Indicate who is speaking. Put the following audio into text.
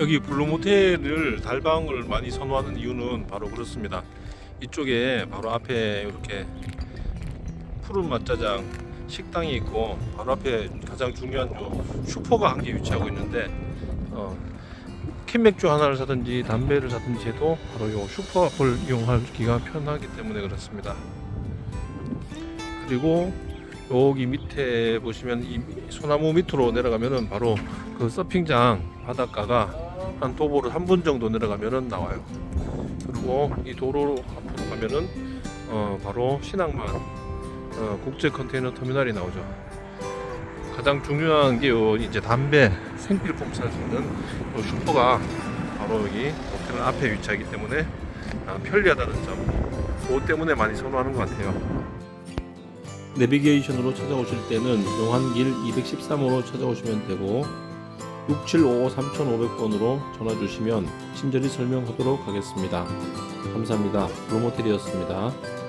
Speaker 1: 여기 블루모텔을 달방을 많이 선호하는 이유는 바로 그렇습니다. 이쪽에 바로 앞에 이렇게 푸른 맛짜장 식당이 있고 바로 앞에 가장 중요한 요 슈퍼가 한 개 위치하고 있는데 어, 캔맥주 하나를 사든지 담배를 사든지 해도 바로 요 슈퍼를 이용하기가 편하기 때문에 그렇습니다. 그리고 여기 밑에 보시면 이 소나무 밑으로 내려가면은 바로 그 서핑장 바닷가가 한 도보로 3분 정도 내려가면은 나와요. 그리고 이 도로 앞으로 가면은 어 바로 신항만 어 국제 컨테이너 터미널이 나오죠. 가장 중요한 게 요 이제 담배 생필품 살수 있는 요 슈퍼가 바로 여기 호텔 앞에 위치하기 때문에 아, 편리하다는 점. 그것 때문에 많이 선호하는 것 같아요. 내비게이션으로 찾아오실 때는 용한길 213호로 찾아오시면 되고 6755-3500번으로 전화 주시면 친절히 설명하도록 하겠습니다. 감사합니다. 로모텔이었습니다.